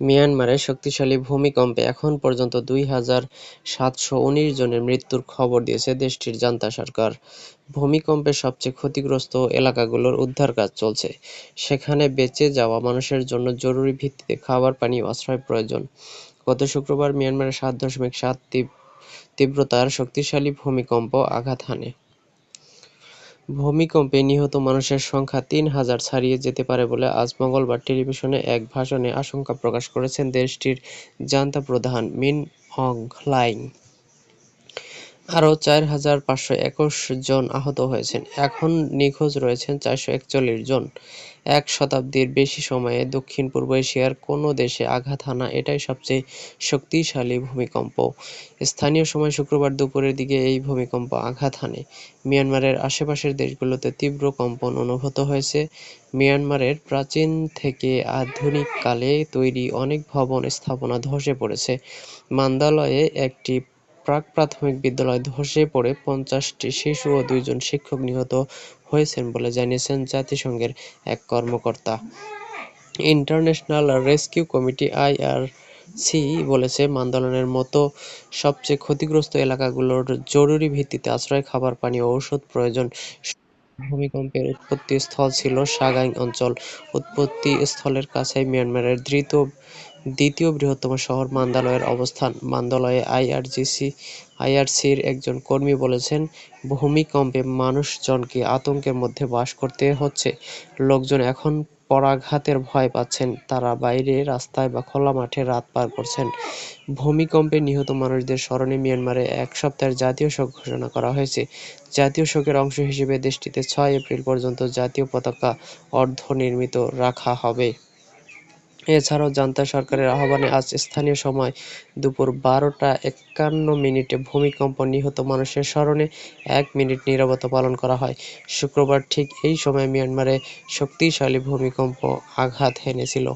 মিয়ানমারে শক্তিশালী ভূমিকম্পে এখন পর্যন্ত দুই হাজার সাতশো উনিশ জনের মৃত্যুর খবর দিয়েছে দেশটির জান্তা সরকার। ভূমিকম্পে সবচেয়ে ক্ষতিগ্রস্ত এলাকাগুলোর উদ্ধার কাজ চলছে। সেখানে বেঁচে যাওয়া মানুষের জন্য জরুরি ভিত্তিতে খাবার, পানি আশ্রয় প্রয়োজন। গত শুক্রবার মিয়ানমারে সাত দশমিক সাত তীব্রতার শক্তিশালী ভূমিকম্প আঘাত হানে। ভূমিকম্পে নিহত মানুষের সংখ্যা তিন হাজার ছাড়িয়ে যেতে পারে বলে আজ মঙ্গলবার টেলিভিশনে এক ভাষণে আশঙ্কা প্রকাশ করেছেন দেশটির জান্তা প্রধান মিন অং হ্লাইং। আরও চার হাজার পাঁচশো একুশ জন আহত হয়েছেন। এখন নিখোঁজ রয়েছেন চারশো একচল্লিশ জন। এক শতাব্দীর বেশি সময়ে দক্ষিণ-পূর্ব এশিয়ার কোনো দেশে আঘাত হানা এটাই সবচেয়ে শক্তিশালী ভূমিকম্প। স্থানীয় সময় শুক্রবার দুপুরের দিকে এই ভূমিকম্প আঘাত হানে। মিয়ানমারের আশেপাশের দেশগুলোতে তীব্র কম্পন অনুভূত হয়েছে। মিয়ানমারের প্রাচীন থেকে আধুনিককালে তৈরি অনেক ভবন স্থাপনা ধসে পড়েছে। মান্দালয়ে একটি প্রাক-প্রাথমিক বিদ্যালয় ধসে পড়ে পঞ্চাশটি শিশু ও দুইজন শিক্ষক নিহত হয়েছেন বলে জানিয়েছেন জাতিসংঘের এক কর্মকর্তা। ইন্টারন্যাশনাল রেস্কিউ কমিটি আইআরসি বলেছে, মান্দালয়ের মতো সবচেয়ে ক্ষতিগ্রস্ত এলাকাগুলোর জরুরি ভিত্তিতে আশ্রয়, খাবার, পানি ও ঔষধ প্রয়োজন। ভূমিকম্পের উৎপত্তিস্থল ছিল সাগাইং অঞ্চল। উৎপত্তিস্থলের কাছেই মিয়ানমারের দ্বিতীয় বৃহত্তম শহর মান্দালয়ের অবস্থান। মান্দালয়ে আইআরসির একজন কর্মী বলেছেন, ভূমিকম্পে মানুষজনকে আতঙ্কের মধ্যে বাস করতে হচ্ছে। লোকজন এখন পরাঘাতের ভয় পাচ্ছেন। তারা বাইরে, রাস্তায় বা খোলা মাঠে রাত পার করছেন। ভূমিকম্পে নিহত মানুষদের স্মরণে মিয়ানমারে এক সপ্তাহের জাতীয় শোক ঘোষণা করা হয়েছে। জাতীয় শোকের অংশ হিসেবে দেশটিতে ছয় এপ্রিল পর্যন্ত জাতীয় পতাকা অর্ধনির্মিত রাখা হবে। এছাড়াও জান্তা সরকারের আহ্বানে আজ স্থানীয় সময় দুপুর বারোটা একান্ন মিনিটে ভূমিকম্প নিহত মানুষের স্মরণে এক মিনিট নিরবতা পালন করা হয়। শুক্রবার ঠিক এই সময় মিয়ানমারে শক্তিশালী ভূমিকম্প আঘাত হেনেছিল।